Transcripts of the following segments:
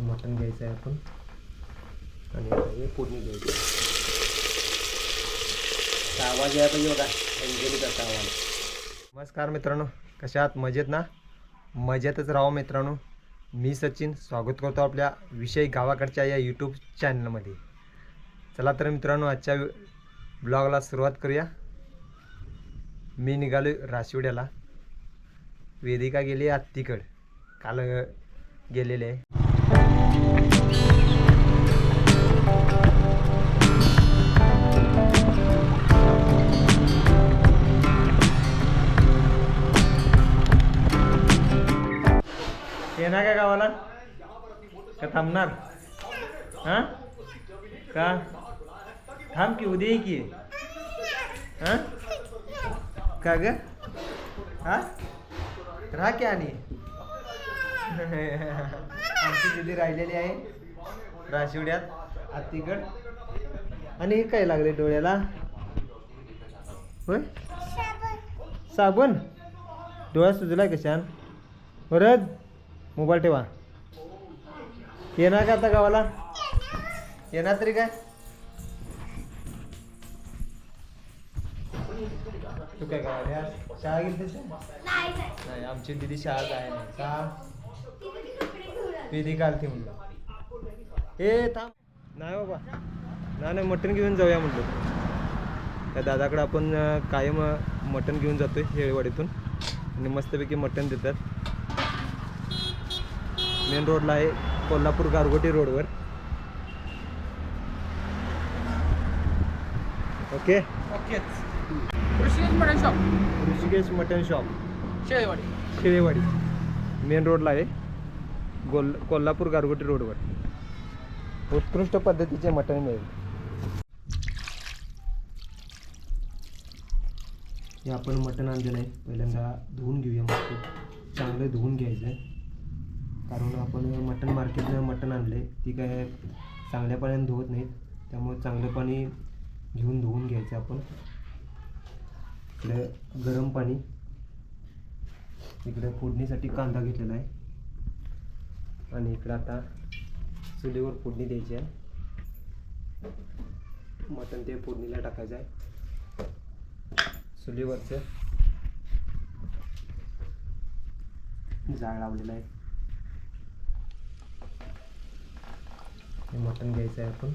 हे मटण घ्यायचं आहे आपण. आणि हे फोडणी घ्यायचं आवाज यायला पाहिजे बघा अंजलीचा आवाज. नमस्कार मित्रांनो कशा आहात? मजेत ना? मजेतच राहा मित्रांनो. मी सचिन स्वागत करतो आपल्या विषय गावाकडच्या या यूट्यूब चॅनलमध्ये चला तर मित्रांनो आजच्या ब्लॉगला सुरुवात करूया. मी निघालो राशिवड्याला. वेदिका गेली आत्तीकड. काल गेलेले आहे. येणार का गावाला का थांबणार हाँ? का थांब की उद्या की। हाँ? का ग हा? राहा की आणि आमची दिदी राहिलेली आहे राशिवड्यात आत्तीकड आणि हे काय लागले डोळ्याला? होय? साबण. डोळा सुजलाय कशान परत मोबाईल ठेवा. येणार का आता गावाला? येणार तरी काय? तू काय गावाला यार? शाळा गेली नाही आमची दिदी शाळा जाय नाही का? विधी कालती म्हणलं. ए थांब. नाही बाबा. नाही नाही मटण घेऊन जाऊया म्हणलं. त्या दादाकडे आपण कायम मटण घेऊन जातोय हेळवाडीतून. आणि मस्तपैकी मटण देतात. मेन रोडला आहे कोल्हापूर गारगोटी रोडवर okay Rishikesh mutton shop Rishikesh mutton shop Shelewadi. Shilewadi. Main रोडला आहे. गोल कोल्हापूर गारगोटी रोडवर. उत्कृष्ट पद्धतीचे मटण मिळेल. हे आपण मटण आणलेलं आहे. पहिल्यांदा धुवून घेऊया मग चांगलं धुवून घ्यायचं आहे. कारण आपण मटण मार्केटनं मटण आणलं आहे ती काय चांगल्या पाण्याने धुवत नाहीत. त्यामुळे चांगलं पाणी घेऊन धुवून घ्यायचं आपण. इकडं गरम पाणी. इकडे फोडणीसाठी कांदा घेतलेला आहे. आणि इकडं आता चुलीवर फोडणी द्यायची आहे. मटण ते फोडणीला टाकायचं आहे. चुलीवरचं जाळ लावलेलं आहे. हे मटण घ्यायचं आहे आपण.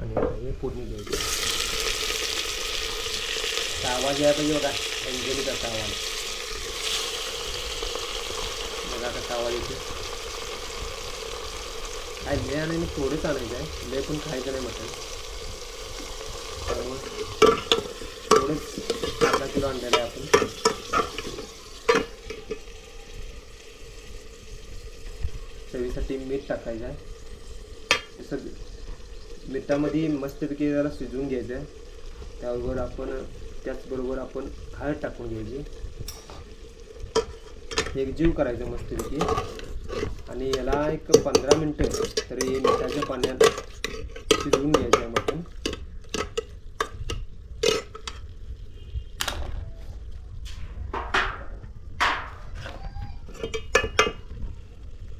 आणि हे फोडणी घ्यायची आवाज यायला पाहिजे बघा अंजलीचा करता आवाज बघा कसा आवाज येतो काय लय आणायला थोडेच आणायचं आहे लय पण खायचं नाही मटण थोडेच अर्धा किलो आणलेलं आहे आपण चवीसाठी मीठ टाकायचं आहे तसं मिठामध्ये मस्तपैकी जरा शिजवून घ्यायचं आहे त्यावर आपण त्याचबरोबर आपण हळद टाकून घ्यायची एक जीव करायचं मस्तपैकी आणि याला एक पंधरा मिनटं तरी मिठाच्या पाण्यात शिजवून घ्यायचं आहे मटण.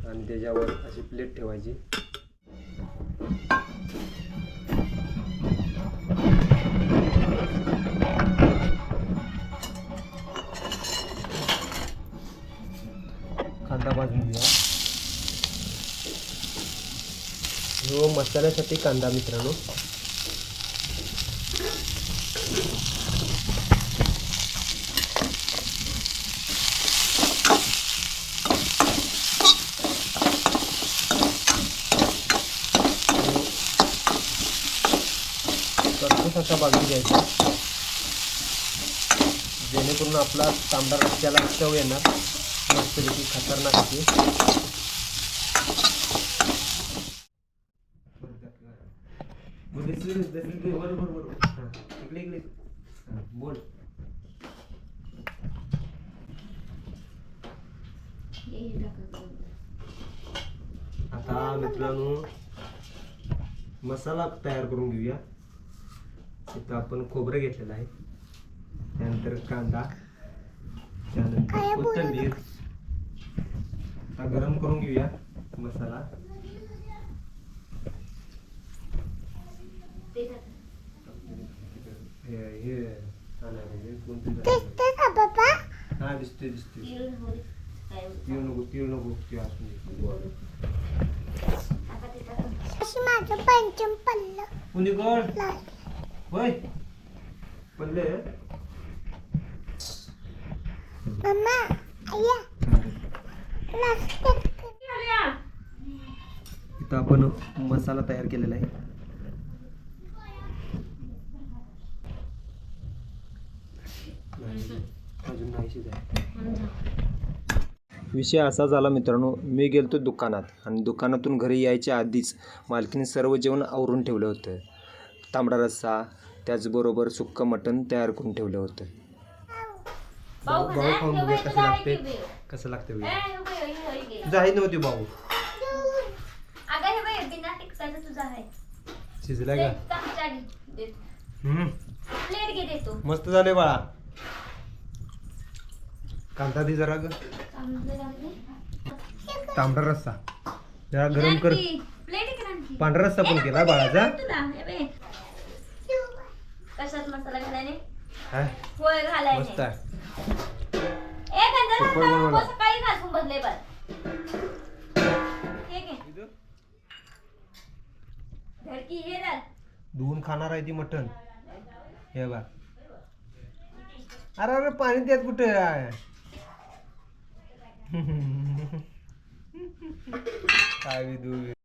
आणि त्याच्यावर अशी प्लेट ठेवायची. हो मसाल्यासाठी कांदा मित्रांनो. असा भाजून घ्यायचा जेणेकरून आपला तांबडा रस्त्याला चव येणार. मस्तपैकी खतरनाक अशी बरोबर बरोबर हां इकडे इकडे हां बोल आता मित्रांनो मसाला तयार करून घेऊया इथं आपण खोबरं घेतलेलं आहे त्यानंतर कांदा त्यानंतर कोथिंबीर आता गरम करून घेऊया मसाला हे हे आलं हे कोणतं हा दिसते दिसते तीळ नको तीळ नको तीळ असून माझं पंचम पडलं कुणी कोण होय पडले मम्मा आया नाश्ता इथं आपण मसाला तयार केलेला आहे नाही, नाही शिजाय विषय असा झाला मित्रांनो मी गेलतो दुकानात आणि दुकानातून घरी यायच्या आधीच मालकीने सर्व जेवण आवरून ठेवलं होतं. तांबडा रस्सा त्याचबरोबर सुक्क मटण तयार करून ठेवलं होतं. भाऊ खाऊन बघूया कसं लागते? कसं लागते आहे नव्हती भाऊ. अगं हे बाई बिना टिकसाचं तुझं आहे. शिजला का? मस्त झाले बाळा. कांदा दे जरा ग. तांबडा रस्सा. जरा गरम कर. पांढरा रस्सा पण केला बाळाचा. तुला हे बाई. कशात मसाला घालायने हा, होय घालायने मस्त आहे. ए गंधर्व पप्पा आता बनवला. नको सकाळी घासून बसले बस ठीक आहे धडकी हे धर. धुवून खाणार आहे ती मटण. हे बा अरे अरे पाणी त्यात कुठे आहे? काय बी दूध